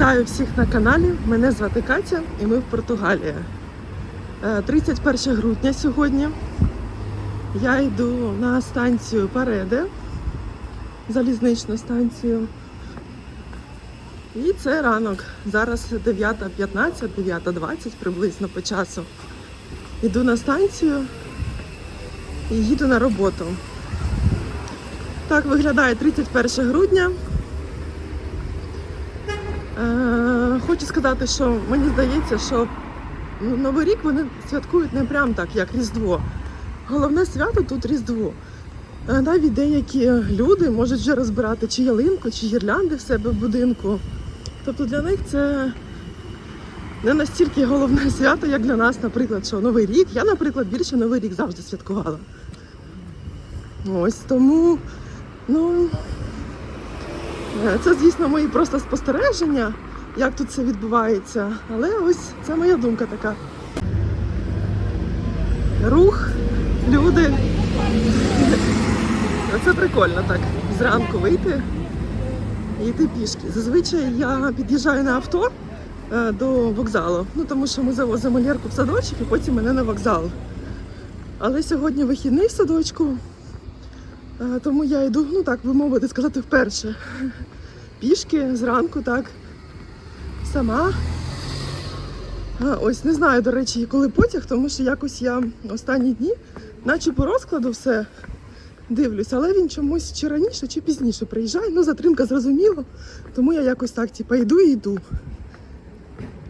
Вітаю всіх на каналі. Мене звати Катя і ми в Португалії. Е, 31 грудня сьогодні. Я йду на станцію Пареде, залізничну станцію. І це ранок. Зараз 9.15, 9.20 приблизно по часу. Йду на станцію і їду на роботу. Так виглядає 31 грудня. Е, Хочу сказати, що мені здається, що Новий рік вони святкують не прям так, як Різдво. Головне свято тут Різдво. Е, Навіть деякі люди можуть вже розбирати чи ялинку, чи гірлянди в себе в будинку. Тобто для них це не настільки головне свято, як для нас, наприклад, що Новий рік. Я, наприклад, більше Новий рік завжди святкувала. Ось тому, ну. Е, Це, звісно, мої просто спостереження, як тут це відбувається. Але ось це моя думка така. Рух, люди. Це прикольно так. Зранку вийти і йти пішки. Зазвичай я під'їжджаю на авто е, до вокзалу, ну тому що ми завозимо Лєрку в садочок і потім мене на вокзал. Але сьогодні вихідний в садочку, е, тому я йду, ну так би мовити, сказати, вперше пішки зранку, так. Сама. А, ось не знаю, до речі, коли потяг, тому що якось я останні дні, наче по розкладу все дивлюсь, але він чомусь чи раніше, чи пізніше приїжджає. Ну, затримка зрозуміло. Тому я якось так, типу, йду і йду.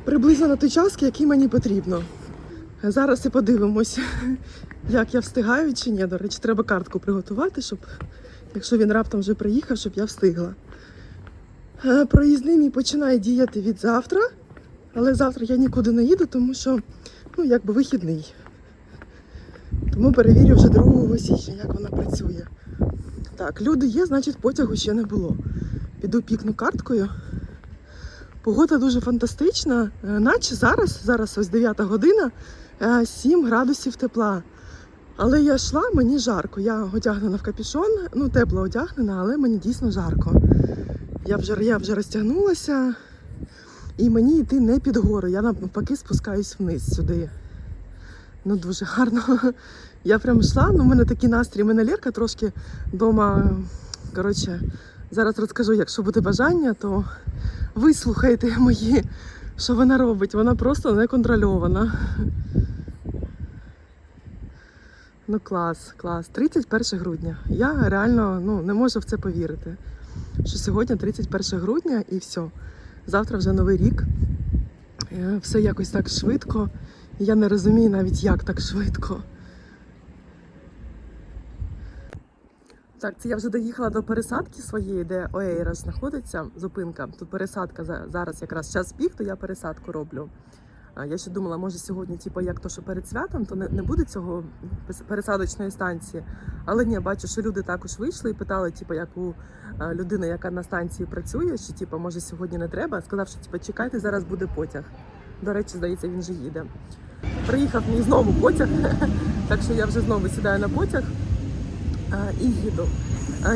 Приблизно на той час, який мені потрібно. Зараз і подивимось, як я встигаю чи ні. До речі, треба картку приготувати, щоб, якщо він раптом вже приїхав, щоб я встигла. Е, Проїзний мій починає діяти від завтра, але завтра я нікуди не їду, тому що ну, якби вихідний. Тому перевірю вже 2 січня, як вона працює. Так, люди є, значить потягу ще не було. Піду пікну карткою. Погода дуже фантастична, е, наче зараз, зараз ось 9 година, е, 7 градусів тепла. Але я йшла, мені жарко. Я одягнена в капюшон, ну тепло одягнена, але мені дійсно жарко. Я вже, я вже розтягнулася, і мені йти не під гору. Я навпаки спускаюсь вниз сюди. Ну, дуже гарно. Я прям йшла, ну, в мене такий настрій, в мене Лерка трошки вдома. Коротше, зараз розкажу, якщо буде бажання, то вислухайте мої, що вона робить. Вона просто неконтрольована. Ну клас, клас. 31 грудня. Я реально ну, не можу в це повірити що сьогодні 31 грудня і все. Завтра вже новий рік. Е, Все якось так швидко. Я не розумію навіть, як так швидко. Так, це я вже доїхала до пересадки своєї, де Оейра знаходиться, зупинка. Тут пересадка зараз якраз час пік, то я пересадку роблю. Я ще думала, може сьогодні, типу, як то, що перед святом, то не, не буде цього пересадочної станції. Але ні, бачу, що люди також вийшли і питали, типу, як у людини, яка на станції працює, що типу, може сьогодні не треба. Сказав, що типу, чекайте, зараз буде потяг. До речі, здається, він же їде. Приїхав мій знову потяг, так що я вже знову сідаю на потяг і їду.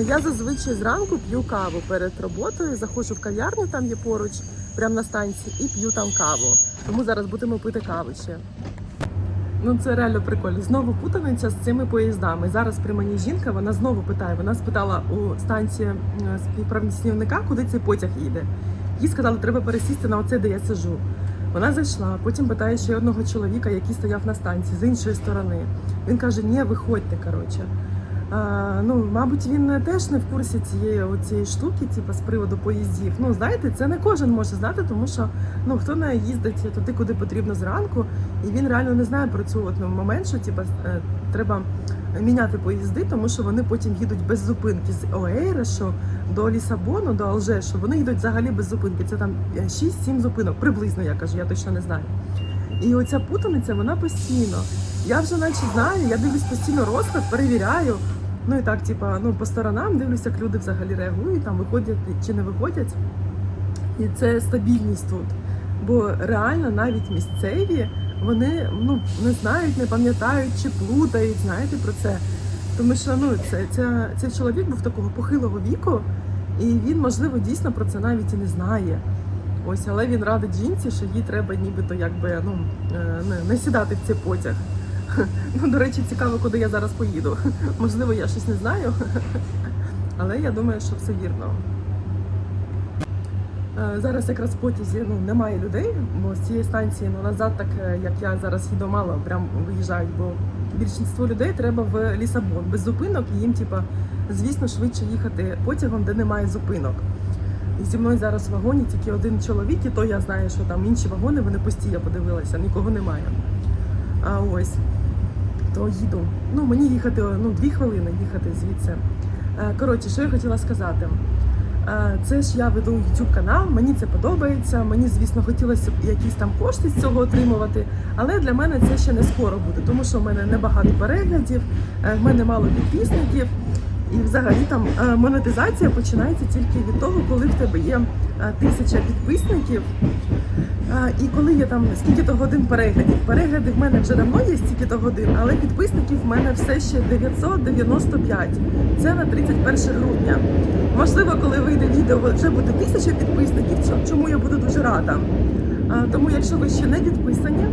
Я зазвичай зранку п'ю каву перед роботою, заходжу в кав'ярню, там є поруч, прямо на станції, і п'ю там каву. Тому зараз будемо пити каву ще. Ну це реально прикольно. Знову путаниця з цими поїздами. Зараз при мені жінка, вона знову питає. Вона спитала у станції е, куди цей потяг їде. Їй сказали, треба пересісти на оце, де я сижу. Вона зайшла, потім питає ще одного чоловіка, який стояв на станції з іншої сторони. Він каже: Ні, виходьте, коротше. А, ну, мабуть, він теж не в курсі цієї оцієї штуки, типу, з приводу поїздів. Ну, знаєте, це не кожен може знати, тому що ну хто не їздить туди, куди потрібно зранку, і він реально не знає про цю от, ну, момент, що типу, е, треба міняти поїзди, тому що вони потім їдуть без зупинки з Оейра, що до Лісабону, до Алжешу, вони їдуть взагалі без зупинки. Це там е, 6-7 зупинок, приблизно я кажу, я точно не знаю. І оця путаниця, вона постійно. Я вже наче знаю, я дивлюсь постійно розклад, перевіряю. Ну і так, типа, ну по сторонам дивлюся, як люди взагалі реагують, там виходять чи не виходять. І це стабільність тут. Бо реально навіть місцеві вони ну не знають, не пам'ятають чи плутають, знаєте про це. Тому що ну це, це, цей чоловік був такого похилого віку, і він, можливо, дійсно про це навіть і не знає. Ось, але він радить жінці, що їй треба нібито якби ну е, не, не сідати в цей потяг. Ну, до речі, цікаво, куди я зараз поїду. Можливо, я щось не знаю, але я думаю, що все вірно. Е, Зараз якраз в потязі ну, немає людей, бо з цієї станції ну, назад, так е, як я зараз їду мало, прям виїжджають, бо більшість людей треба в Лісабон без зупинок, і їм, типа, звісно, швидше їхати потягом, де немає зупинок. І зі мною зараз в вагоні тільки один чоловік, і то я знаю, що там інші вагони, вони пусті, я подивилася, нікого немає. А ось то їду. Ну, мені їхати ну, дві хвилини їхати звідси. Е, Коротше, що я хотіла сказати. Це ж я веду YouTube канал, мені це подобається. Мені, звісно, хотілося б якісь там кошти з цього отримувати, але для мене це ще не скоро буде, тому що в мене небагато переглядів, е, в мене мало підписників. І взагалі там е, монетизація починається тільки від того, коли в тебе є е, тисяча підписників. Е, І коли є там скільки то годин переглядів. Перегляди в мене вже давно є стільки то годин, але підписників в мене все ще 995. Це на 31 грудня. Можливо, коли вийде відео, вже буде тисяча підписників, чому я буду дуже рада. Е, Тому, якщо ви ще не підписані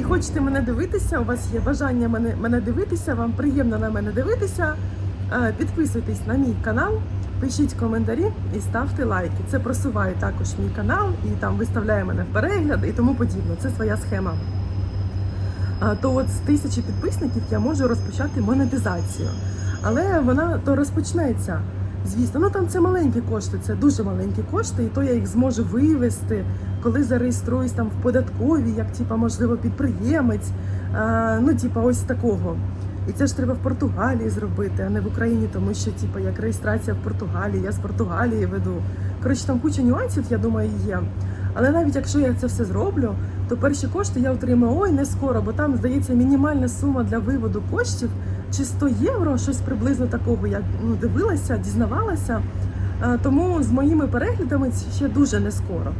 і хочете мене дивитися, у вас є бажання мене, мене дивитися, вам приємно на мене дивитися. Е, Підписуйтесь на мій канал, пишіть коментарі і ставте лайки. Це просуває також мій канал і там виставляє мене в перегляд і тому подібне. Це своя схема. То от з тисячі підписників я можу розпочати монетизацію. Але вона то розпочнеться. Звісно, ну там це маленькі кошти, це дуже маленькі кошти, і то я їх зможу вивести, коли зареєструюсь там в податковій, як типа, можливо, підприємець. А, ну, типа, ось такого. І це ж треба в Португалії зробити, а не в Україні, тому що, типу, як реєстрація в Португалії, я з Португалії веду. Коротше, там куча нюансів, я думаю, є. Але навіть якщо я це все зроблю, то перші кошти я отримаю ой не скоро, бо там здається мінімальна сума для виводу коштів чи 100 євро, щось приблизно такого. Я ну, дивилася, дізнавалася. Е, Тому з моїми переглядами ще дуже не скоро.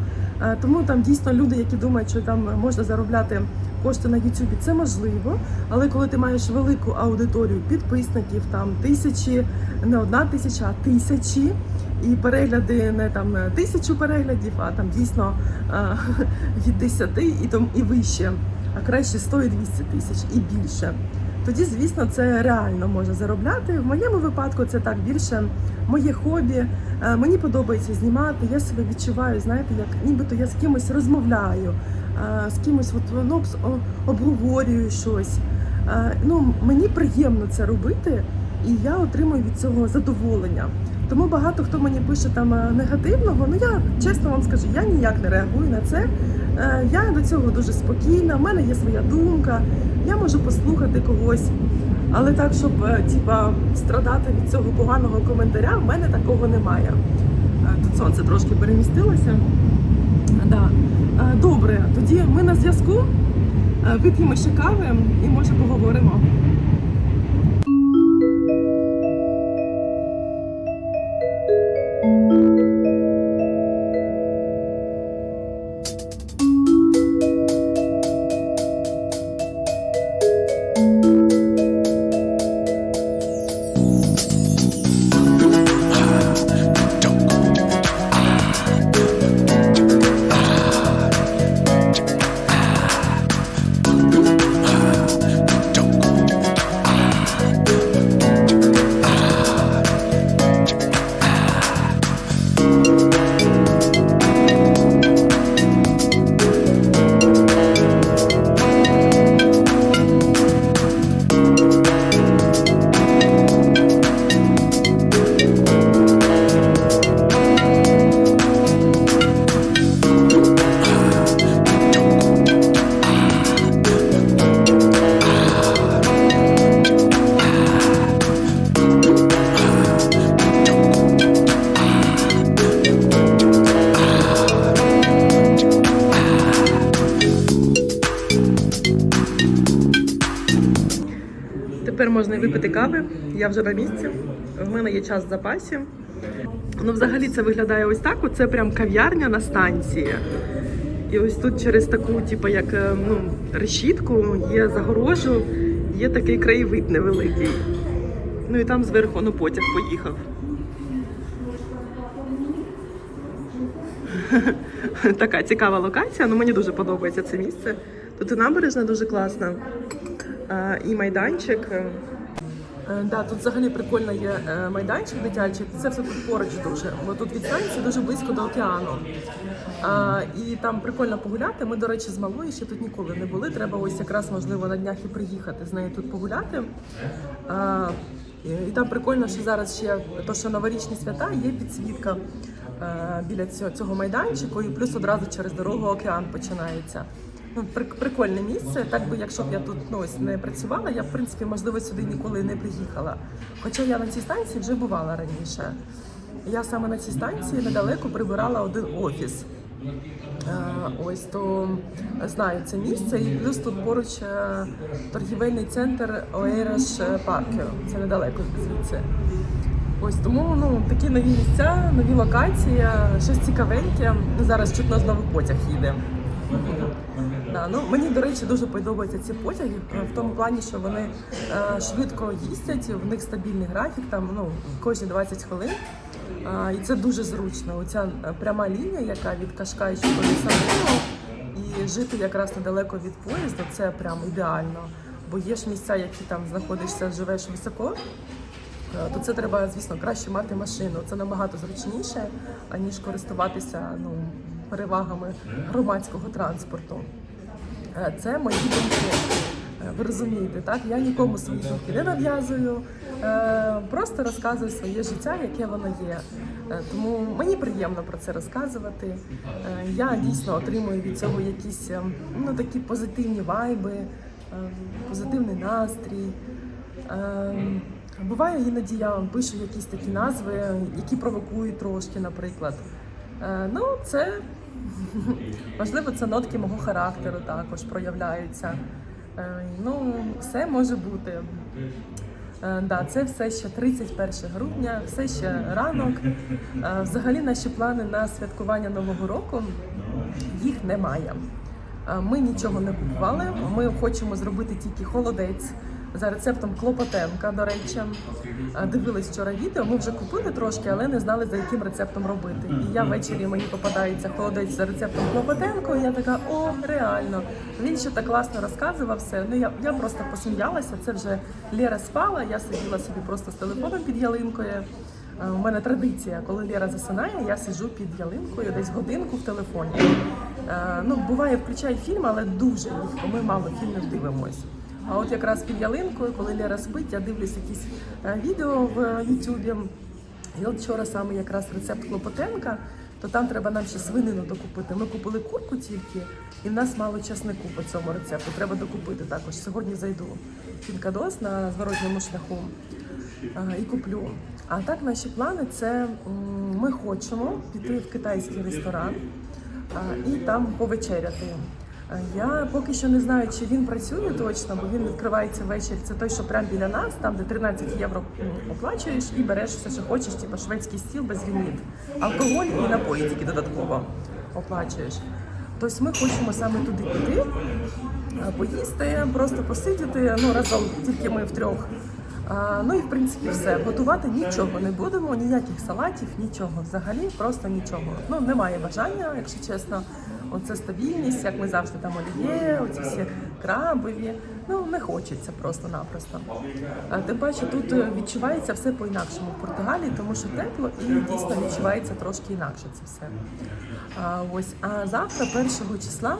Е, Тому там дійсно люди, які думають, що там можна заробляти кошти на Ютубі, це можливо. Але коли ти маєш велику аудиторію підписників, там тисячі, не одна тисяча, а тисячі. І перегляди не там тисячу переглядів, а там дійсно е, від 10 і там і вище, а краще 100 і 200 тисяч і більше. Тоді, звісно, це реально можна заробляти. В моєму випадку це так більше моє хобі. Е, Мені подобається знімати. Я себе відчуваю, знаєте, як нібито я з кимось розмовляю, е, з кимось от, ну, обговорюю щось. Е, Ну, мені приємно це робити, і я отримую від цього задоволення. Тому багато хто мені пише там е, негативного. Ну я чесно вам скажу, я ніяк не реагую на це. Е, Я до цього дуже спокійна. в мене є своя думка. Я можу послухати когось. Але так, щоб е, типа страдати від цього поганого коментаря, в мене такого немає. Е, Тут сонце трошки перемістилося. Да. Е, Добре, тоді ми на зв'язку. Е, Вип'ємо ще кави і може поговоримо. Випити кави. Я вже на місці. В мене є час в запасі. Ну, взагалі це виглядає ось так. Це прям кав'ярня на станції. І ось тут через таку, типу, як е, ну, решітку, є загорожу, є такий краєвид невеликий. Ну і там зверху ну, потяг поїхав. Така цікава локація. Ну мені дуже подобається це місце. Тут і набережна дуже класна, і майданчик. Е, Да, тут взагалі прикольно є е, майданчик дитячий. Це все тут поруч дуже. Бо тут від станції дуже близько до океану. А, і там прикольно погуляти. Ми, до речі, з малою ще тут ніколи не були. Треба ось якраз можливо на днях і приїхати з нею тут погуляти. А, і, там прикольно, що зараз ще то, що новорічні свята, є підсвітка е, біля цього майданчику, і плюс одразу через дорогу океан починається. Ну, прикольне місце. Так би, якщо б я тут ну, ось не працювала, я в принципі можливо сюди ніколи не приїхала. Хоча я на цій станції вже бувала раніше. Я саме на цій станції недалеко прибирала один офіс. Е, Ось то знаю це місце, і плюс тут поруч е, торгівельний центр Оераш Паркер. Це недалеко звідси. Ось тому ну такі нові місця, нові локації, щось цікавеньке. Зараз чутно знову потяг їде. Да, ну мені до речі дуже подобаються ці потяги е, в тому плані, що вони е, швидко їздять, в них стабільний графік, там ну кожні 20 хвилин. А, і це дуже зручно. Оця е, пряма лінія, яка від Кашкайчика до Самбуру, і жити якраз недалеко від поїзду, це прям ідеально. Бо є ж місця, які там знаходишся, живеш високо, Е, то це треба, звісно, краще мати машину. Це набагато зручніше, аніж користуватися ну, перевагами громадського транспорту. Е, Це мої думки. Е, Ви розумієте, так? Я нікому свої думки не нав'язую, е, просто розказую своє життя, яке воно є. Тому мені приємно про це розказувати. Я дійсно отримую від цього якісь е, ну, такі позитивні вайби, е, позитивний настрій. Ем, Буває іноді я пишу якісь такі назви, які провокують трошки, наприклад. Ну, це можливо, це нотки мого характеру також проявляються. Е, Ну, все може бути. Е, Да, це все ще 31 грудня, все ще ранок. Е, Взагалі наші плани на святкування Нового року їх немає. Ми нічого не купували. Ми хочемо зробити тільки холодець за рецептом Клопотенка. До речі, Е, дивились вчора відео. Ми вже купили трошки, але не знали за яким рецептом робити. І я ввечері мені попадається холодець за рецептом Клопотенко. І я така, о, реально. Він ще так класно розказував все. Ну я, я просто посміялася. Це вже Лера спала. Я сиділа собі просто з телефоном під ялинкою. Е, У мене традиція, коли Лера засинає, я сиджу під ялинкою десь годинку в телефоні. Е, Ну, буває, включаю фільм, але дуже рідко. Ми мало фільмів дивимось. А от якраз під ялинкою, коли Лера спить, я дивлюсь якісь е, відео в Ютубі. І от вчора саме якраз рецепт Клопотенка, то там треба нам ще свинину докупити. Ми купили курку тільки, і в нас мало часнику по цьому рецепту. Треба докупити також. Сьогодні зайду в Фінкадос на зворотньому шляху і куплю. А так наші плани це ми хочемо піти в китайський ресторан і там повечеряти. А Я поки що не знаю, чи він працює точно, бо він відкривається ввечері. Це той, що прямо біля нас, там де 13 євро оплачуєш і береш все, що хочеш, типу шведський стіл без ліміт. Алкоголь і напої тільки додатково оплачуєш. Тобто ми хочемо саме туди піти, поїсти, просто посидіти. Ну разом тільки ми втрьох. А, ну і в принципі все. Готувати нічого не будемо, ніяких салатів, нічого. Взагалі, просто нічого. Ну немає бажання, якщо чесно. Оце стабільність, як ми завжди там оліє, оці всі крабові. Ну не хочеться просто-напросто. Тим паче тут е, відчувається все по-інакшому в Португалії, тому що тепло і дійсно відчувається трошки інакше це все. А, ось а завтра, 1 числа.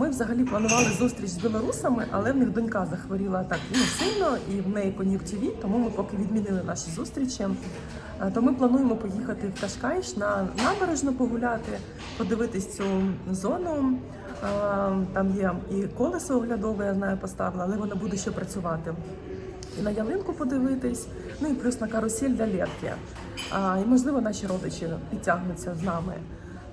Ми взагалі планували зустріч з білорусами, але в них донька захворіла так ну, сильно і в неї кон'юктивіт, тому ми поки відмінили наші зустрічі. То ми плануємо поїхати в Кашкайш на набережну погуляти, подивитись цю зону. Там є і колесо оглядове, я знаю, поставила, але воно буде ще працювати. І на ялинку подивитись, ну і плюс на карусель для лєтки. І можливо наші родичі підтягнуться з нами.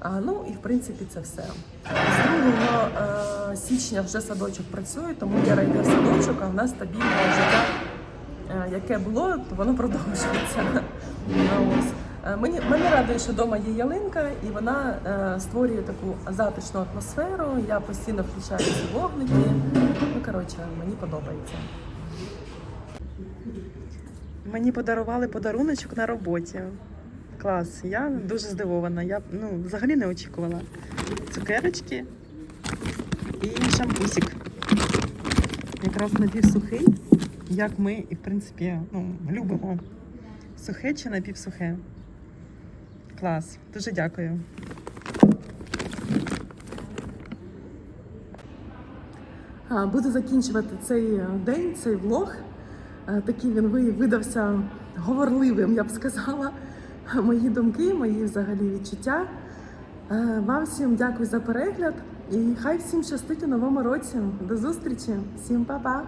А, ну і в принципі це все. З 2 е, січня вже садочок працює, тому Лера йде в садочок, а в нас стабільне життя, е, яке було, то воно продовжується. Е, Мені мене радує, що вдома є ялинка, і вона е, створює таку затишну атмосферу. Я постійно включаю ці вогники. Ну коротше, мені подобається. Мені подарували подаруночок на роботі. Клас. Я дуже здивована. Я ну, взагалі не очікувала. Цукерочки і шампусик. Якраз напівсухий, як ми і в принципі ну, любимо. Сухе чи напівсухе. Клас. Дуже дякую. Буду закінчувати цей е, день, цей влог. Е, Такий він видався говорливим, я б сказала. Мої думки, мої взагалі відчуття. Е, Вам всім дякую за перегляд і хай всім щастить у новому році. До зустрічі, всім па-па!